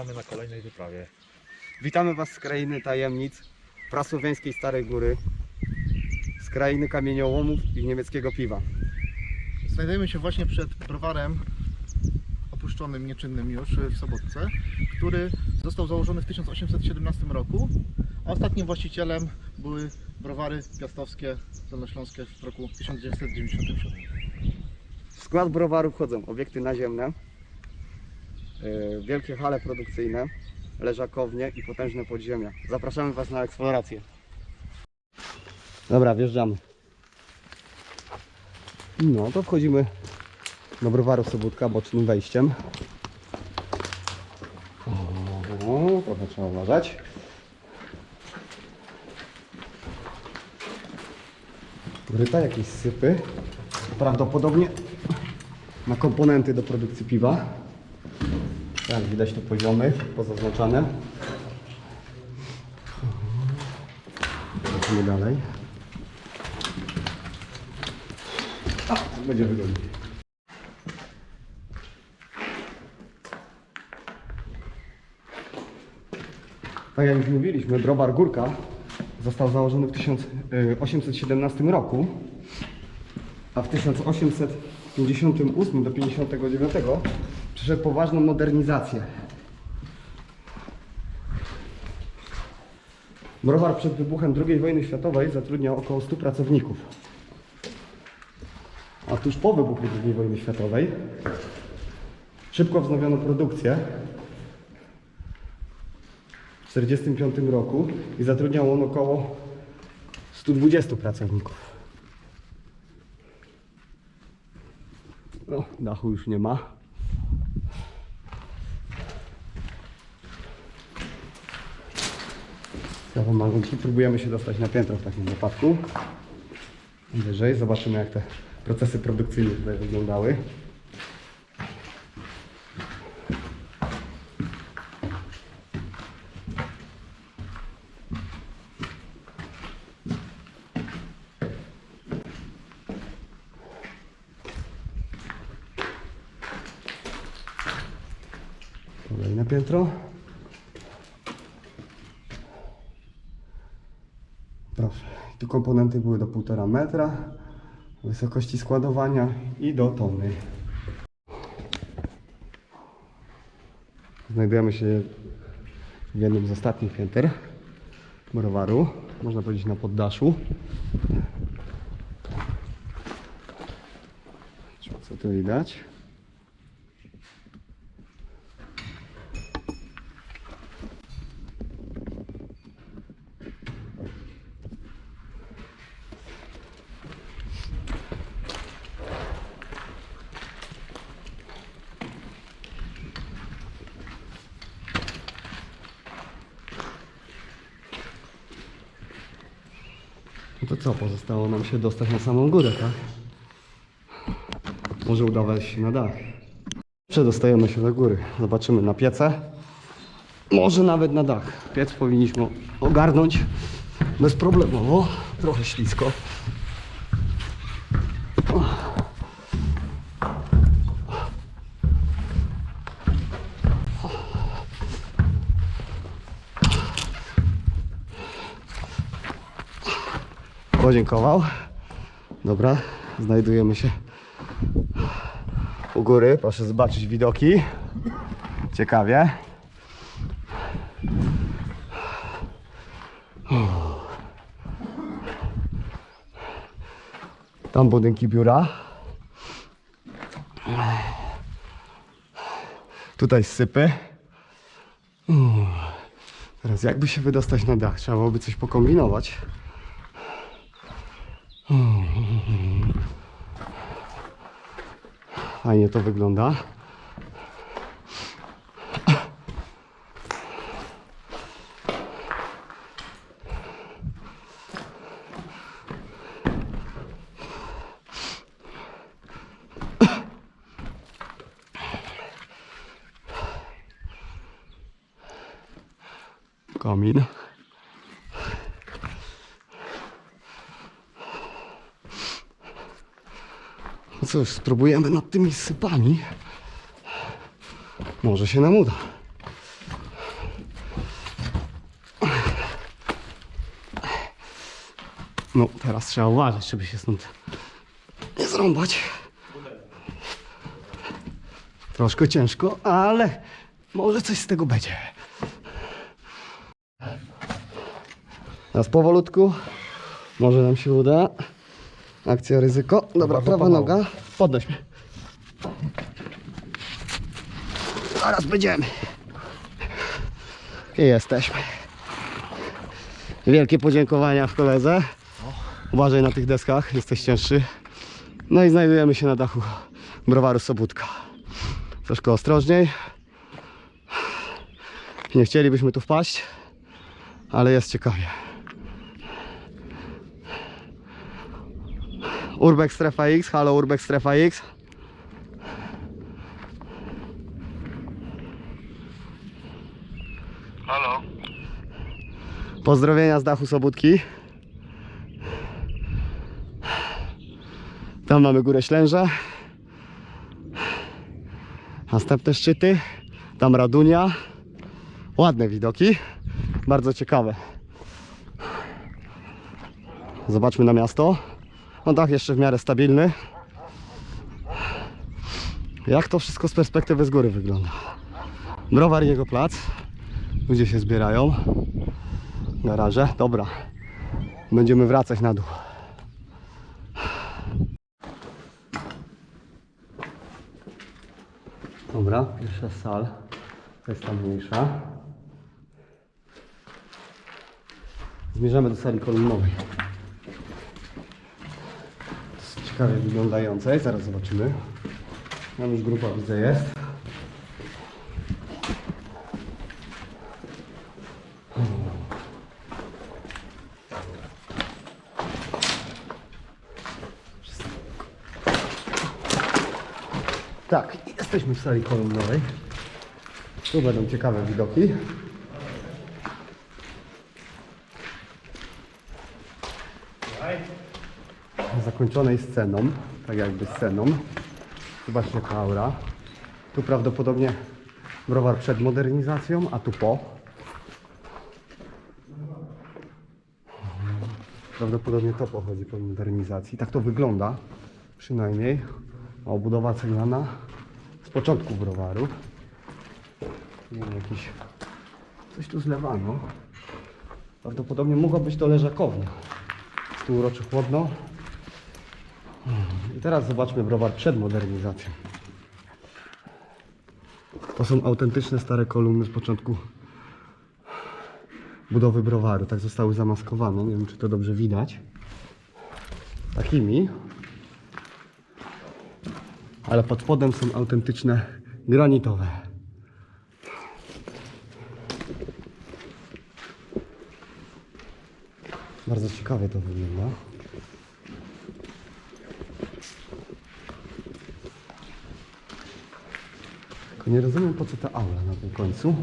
witamy na kolejnej wyprawie. Witamy Was z krainy tajemnic, prasłowiańskiej Starej Góry, z krainy kamieniołomów i niemieckiego piwa. Znajdujemy się właśnie przed browarem opuszczonym, nieczynnym już w Sobotce, który został założony w 1817 roku, a ostatnim właścicielem były browary piastowskie dolnośląskie w roku 1997. W skład browaru wchodzą obiekty naziemne, wielkie hale produkcyjne, leżakownie i potężne podziemia. Zapraszamy Was na eksplorację. Dobra, wjeżdżamy. No to wchodzimy do browaru Sobótka bocznym wejściem. O, trochę trzeba uważać. Gryta, jakieś sypy. Prawdopodobnie na komponenty do produkcji piwa. Tak, widać tu poziomy pozaznaczane. Lecimy dalej. A, będzie wygodnie. Tak jak już mówiliśmy, browar Górka został założony w 1817 roku a w 1858 do 59 przeszedł poważną modernizację. Browar przed wybuchem II wojny światowej zatrudniał około 100 pracowników. A tuż po wybuchu II wojny światowej szybko wznowiono produkcję w 1945 roku i zatrudniał on około 120 pracowników. No, dachu już nie ma. Prawą magunki próbujemy się dostać na piętro w takim wypadku. Wyżej, zobaczymy jak te procesy produkcyjne tutaj wyglądały. Kolejne piętro. Proszę. Były do 1,5 metra wysokości składowania i do tony. Znajdujemy się w jednym z ostatnich pięter browaru, można powiedzieć na poddaszu. Co tu widać? To co, pozostało nam się dostać na samą górę, tak? Może udawać się na dach. Przedostajemy się do góry. Zobaczymy na piece. Może nawet na dach. Piec powinniśmy ogarnąć bezproblemowo. Trochę ślisko. Podziękował. Dobra, znajdujemy się u góry. Proszę zobaczyć widoki. Ciekawie. Tam budynki biura. Tutaj sypy. Teraz jakby się wydostać na dach? Trzeba byłoby coś pokombinować. Fajnie to wygląda. Komin. cóż, spróbujemy nad tymi sypami. Może się nam uda. No, teraz trzeba uważać, żeby się stąd nie zrąbać. Troszkę ciężko, ale może coś z tego będzie. Teraz powolutku. Może nam się uda. Akcja ryzyko. Dobra, prawa pomału. noga. Podnoś mnie. Zaraz będziemy. I jesteśmy. Wielkie podziękowania w koledze. Uważaj na tych deskach, jesteś cięższy. No i znajdujemy się na dachu browaru Sobótka. Troszkę ostrożniej. Nie chcielibyśmy tu wpaść, ale jest ciekawie. Urbex Strefa X, halo Urbex Strefa X. Halo? Pozdrowienia z dachu Sobótki. Tam mamy Górę Ślęża. Następne szczyty. Tam Radunia. Ładne widoki. Bardzo ciekawe. Zobaczmy na miasto. No dach jeszcze w miarę stabilny. Jak to wszystko z perspektywy z góry wygląda? Browar i jego plac. Ludzie się zbierają garaże. Dobra. Będziemy wracać na dół. Dobra, pierwsza sal. To jest ta mniejsza. Zmierzamy do sali kolumnowej. Ciekawie wyglądającej. Zaraz zobaczymy. Tam już grupa widzę jest. Tak, jesteśmy w sali kolumnowej. Tu będą ciekawe widoki. Zakończonej sceną, tak jakby sceną. Zobaczcie jaka aura. Tu prawdopodobnie browar przed modernizacją, a tu po. Prawdopodobnie to pochodzi po modernizacji. Tak to wygląda przynajmniej. Obudowa ceglana z początku browaru. Nie wiem, jakiś... Coś tu zlewano. Prawdopodobnie mogła być to leżakownia. Tu uroczy chłodno. I teraz zobaczmy browar przed modernizacją. To są autentyczne stare kolumny z początku budowy browaru. Tak zostały zamaskowane. Nie wiem, czy to dobrze widać. Takimi. Ale pod spodem są autentyczne granitowe. Bardzo ciekawie to wygląda. Tylko nie rozumiem po co ta aula na tym końcu.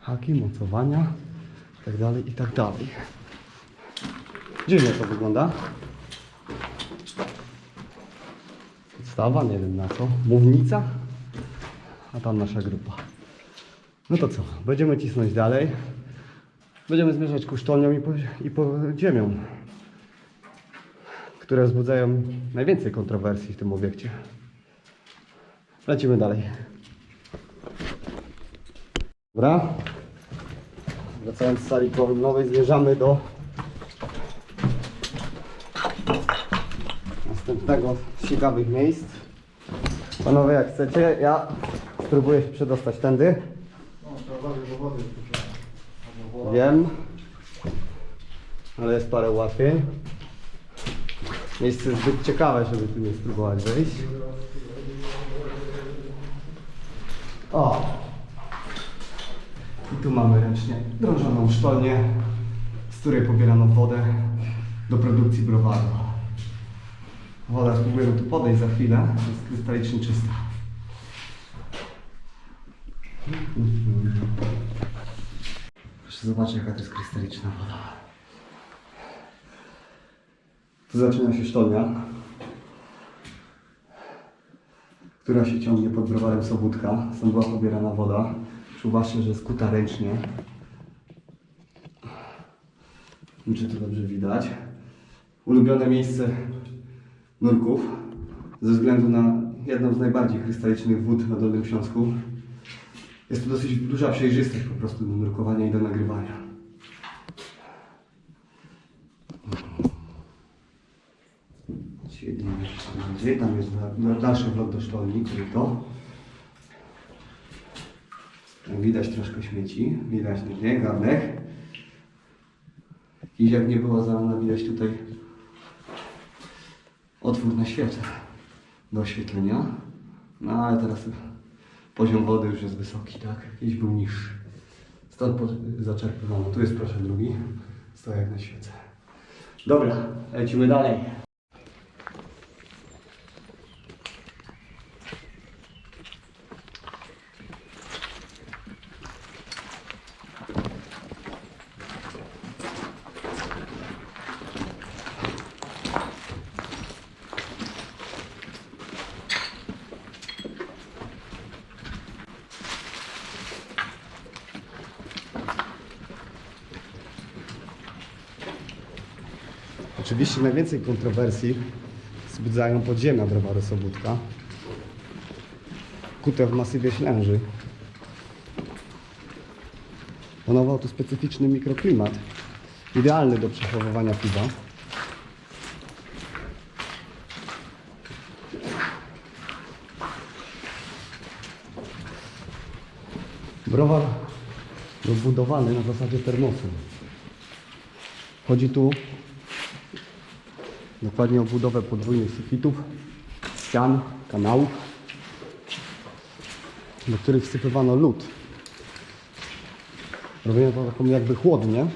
haki, mocowania tak dalej, i tak dalej. Dziwnie to wygląda. Podstawa, nie wiem na co. Mównica, a tam nasza grupa. No to co, będziemy cisnąć dalej. Będziemy zmierzać ku sztolniom i, po, i podziemiom, które wzbudzają najwięcej kontrowersji w tym obiekcie. Lecimy dalej. Dobra. Wracając z sali kolumnowej zmierzamy do następnego z ciekawych miejsc. Panowie, jak chcecie, ja spróbuję się przedostać tędy. Ale jest parę ułatwień. Miejsce zbyt ciekawe, żeby tu nie spróbować wejść. O! I tu mamy ręcznie drążoną sztolnię, z której pobierano wodę do produkcji browaru. Woda, spróbujemy tu podejść za chwilę, jest krystalicznie czysta. Proszę zobaczyć jaka to jest krystaliczna woda. Tu zaczyna się sztolnia. która się ciągnie pod browarem Sobótka. Stąd była pobierana woda. Zauważcie, że jest kuta ręcznie. Czy to dobrze widać. Ulubione miejsce nurków ze względu na jedną z najbardziej krystalicznych wód na Dolnym Śląsku. Jest to dosyć duża przejrzystość po prostu do nurkowania i do nagrywania. Gdzie tam jest dalszy vlog do sztolni, który to. Tam widać troszkę śmieci, widać nie, garnek. I jak nie było zarana, widać tutaj otwór na świecę do oświetlenia. No ale teraz poziom wody już jest wysoki, tak? Jakiś był niższy. Stąd zaczerpywano. Tu jest proszę drugi. Stoi jak na świecę. Dobra, lecimy dalej. Oczywiście najwięcej kontrowersji wzbudzają podziemia browaru Sobótka, kute w masywie Ślęży. Panował tu specyficzny mikroklimat, idealny do przechowywania piwa. Browar był budowany na zasadzie termosu. Chodzi tu dokładnie o budowę podwójnych sufitów, ścian, kanałów, do których wsypywano lód. Robiono to taką jakby chłodnię.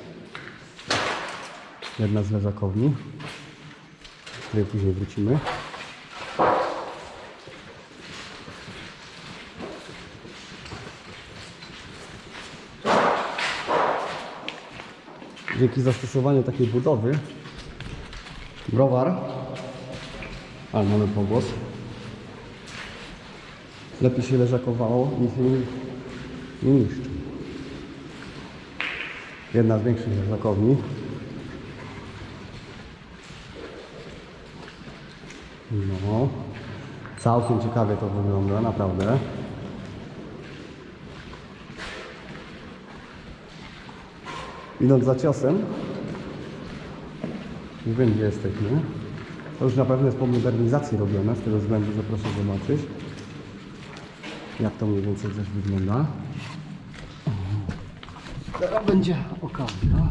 Jedna z leżakowni, do której później wrócimy. Dzięki zastosowaniu takiej budowy browar, ale mamy pogłos, lepiej się leżakowało i się nie, nie niszczy. Jedna z większych leżakowni. No, całkiem ciekawie to wygląda, naprawdę. Idąc za ciosem, już wiem gdzie jesteśmy. To już na pewno jest po modernizacji robione, z tego względu, że proszę zobaczyć, jak to mniej więcej też wygląda. Teraz będzie okazja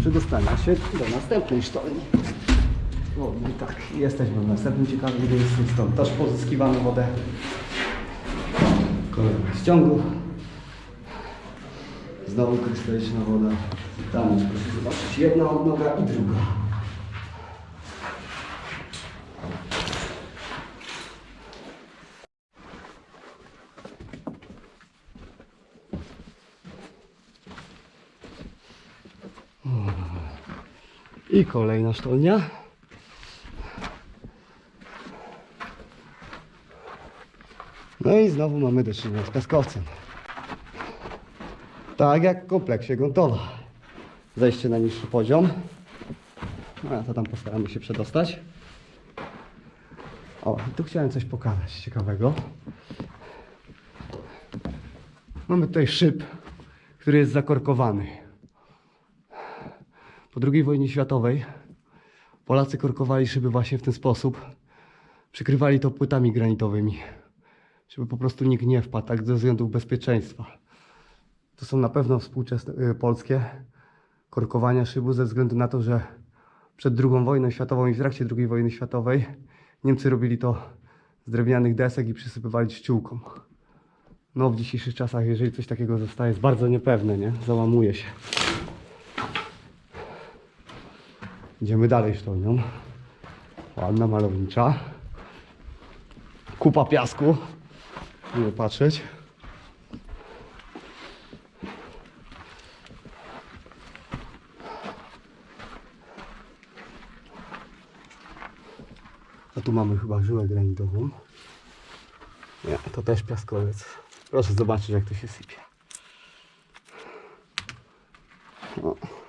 przedostania się do następnej sztolni. O, no i tak, jesteśmy w następnym ciekawym miejscu, stąd też pozyskiwamy wodę. Kolejny ściągu. Znowu krystaliczna woda. Tam jest, proszę zobaczyć, jedna odnoga i druga. I kolejna sztolnia. No i znowu mamy do czynienia z piaskowcem. Tak jak w kompleksie Gontola. Zejście na niższy poziom. No a to tam postaramy się przedostać. O, tu chciałem coś pokazać ciekawego. Mamy tutaj szyb, który jest zakorkowany. Po II wojnie światowej Polacy korkowali szyby właśnie w ten sposób. Przykrywali to płytami granitowymi, żeby po prostu nikt nie wpadł, tak ze względów bezpieczeństwa. To są na pewno współczesne y, polskie korkowania szybu ze względu na to, że przed II wojną światową i w trakcie II wojny światowej Niemcy robili to z drewnianych desek i przysypywali ściółką. No w dzisiejszych czasach, jeżeli coś takiego zostaje, jest bardzo niepewne, nie? Załamuje się. Idziemy dalej sztolnią. Ładna, malownicza. Kupa piasku. Miło patrzeć. A tu mamy chyba żyłę granitową. Nie, to też piaskowiec. Proszę zobaczyć jak to się sypie. No.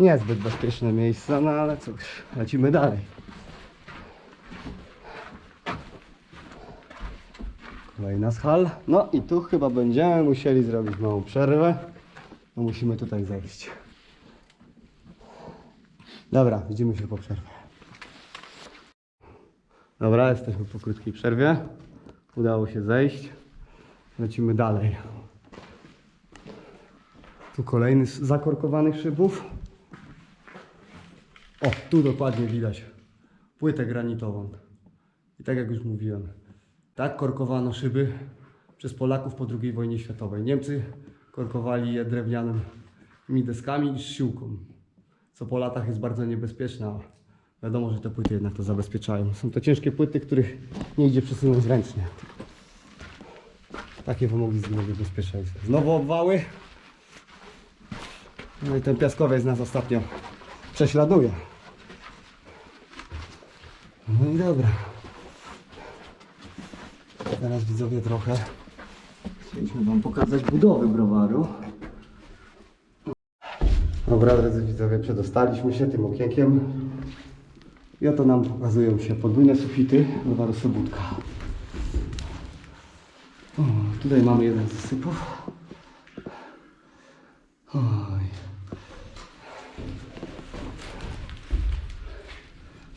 Niezbyt bezpieczne miejsce, no ale cóż, lecimy dalej. Kolejna z hal. No i tu chyba będziemy musieli zrobić małą przerwę. No musimy tutaj zejść. Dobra, widzimy się po przerwie. Dobra, jesteśmy po krótkiej przerwie. Udało się zejść. Lecimy dalej. Tu kolejny z zakorkowanych szybów. O, tu dokładnie widać płytę granitową. I tak jak już mówiłem, tak korkowano szyby przez Polaków po II wojnie światowej. Niemcy korkowali je drewnianymi deskami i ściółką, co po latach jest bardzo niebezpieczne. Wiadomo, że te płyty jednak to zabezpieczają. Są to ciężkie płyty, których nie idzie przesunąć ręcznie. Takie wymogi względem bezpieczeństwa. Znowu obwały. No i ten piaskowiec nas ostatnio prześladuje. No i dobra. Teraz widzowie trochę chcieliśmy Wam pokazać budowy browaru. Dobra, drodzy widzowie, przedostaliśmy się tym okienkiem. I oto nam pokazują się podwójne sufity browaru Sobótka. O, tutaj mamy jeden z sypów.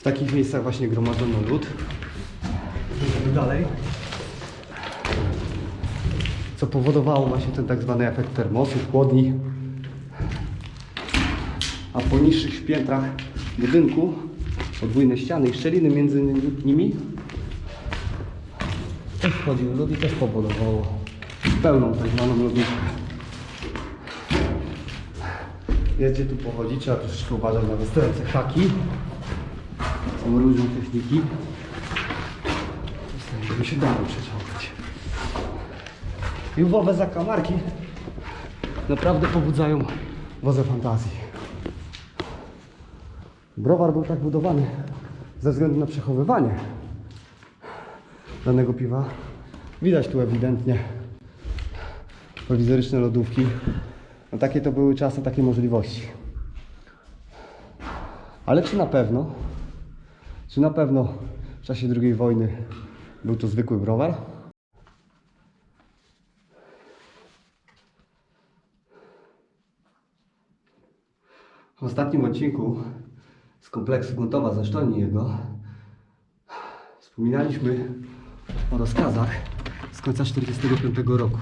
W takich miejscach właśnie gromadzono lód. Dalej. Co powodowało właśnie ten tak zwany efekt termosu, chłodni. A po niższych piętrach budynku podwójne ściany i szczeliny między nimi też wchodził lód i też powodowało pełną tak zwaną lodówkę. Jest tu pochodzić, trzeba troszeczkę uważać na wystające haki. Są różne techniki. Żeby się dało przeciągać. Juwowe zakamarki naprawdę pobudzają wodze fantazji. Browar był tak budowany ze względu na przechowywanie danego piwa. Widać tu ewidentnie prowizoryczne lodówki. No takie to były czasy, takie możliwości. Ale czy na pewno, czy na pewno w czasie II wojny był to zwykły browar? W ostatnim odcinku z kompleksu Guntowa ze Sztolni jego wspominaliśmy o rozkazach z końca 1945 roku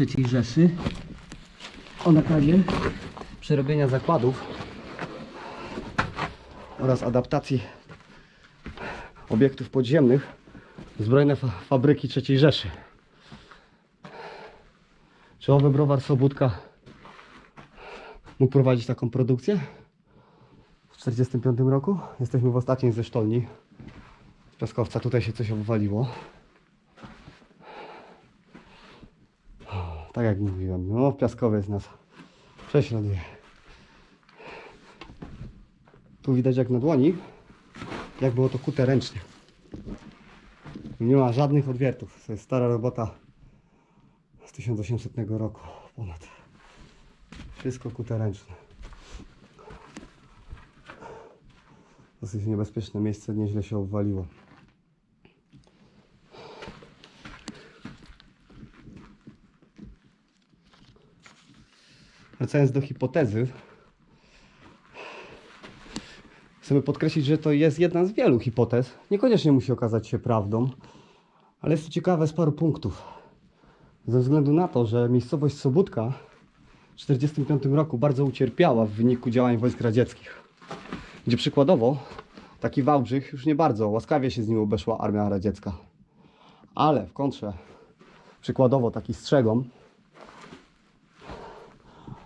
III Rzeszy o nakazie przerobienia zakładów oraz adaptacji obiektów podziemnych zbrojne fa fabryki III Rzeszy. Czy owy browar Sobótka mógł prowadzić taką produkcję? W 1945 roku jesteśmy w ostatniej ze sztolni z piaskowca. Tutaj się coś obwaliło. Tak jak mówiłem, no piaskowiec nas prześladuje. Tu widać jak na dłoni, jak było to kute ręcznie. Nie ma żadnych odwiertów. To jest stara robota z 1800 roku ponad. Wszystko kute ręczne. Dosyć niebezpieczne miejsce, nieźle się obwaliło. Wracając do hipotezy, chcemy podkreślić, że to jest jedna z wielu hipotez. Niekoniecznie musi okazać się prawdą, ale jest to ciekawe z paru punktów. Ze względu na to, że miejscowość Sobótka w 1945 roku bardzo ucierpiała w wyniku działań wojsk radzieckich. Gdzie przykładowo taki Wałbrzych już nie bardzo łaskawie się z nim obeszła armia radziecka. Ale w kontrze przykładowo taki Strzegom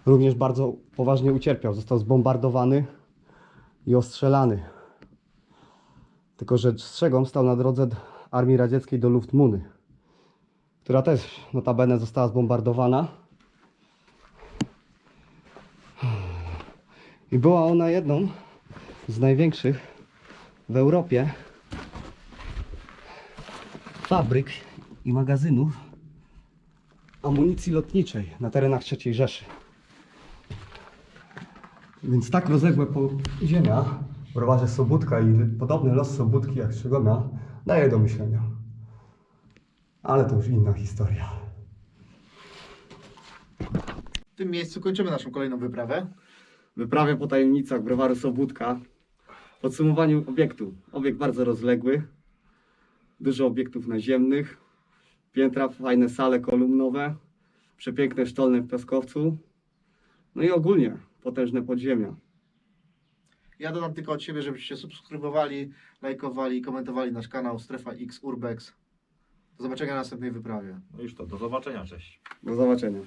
również bardzo poważnie ucierpiał. Został zbombardowany i ostrzelany. Tylko, że Strzegom stał na drodze armii radzieckiej do Luftmuny, która też notabene została zbombardowana. I była ona jedną z największych w Europie fabryk i magazynów amunicji lotniczej na terenach III Rzeszy. Więc tak rozległe podziemia w browarze Sobótka i podobny los Sobótki jak Strzegomia daje do myślenia. Ale to już inna historia. W tym miejscu kończymy naszą kolejną wyprawę. Wyprawie po tajemnicach browaru Sobótka. Podsumowaniu obiektu. Obiekt bardzo rozległy. Dużo obiektów naziemnych. Piętra, fajne sale kolumnowe. Przepiękne sztolne w piaskowcu. No i ogólnie potężne podziemia. Ja dodam tylko od siebie, żebyście subskrybowali, lajkowali, komentowali nasz kanał Strefa X Urbex. Do zobaczenia na następnej wyprawie. No już to, do zobaczenia, cześć. Do zobaczenia.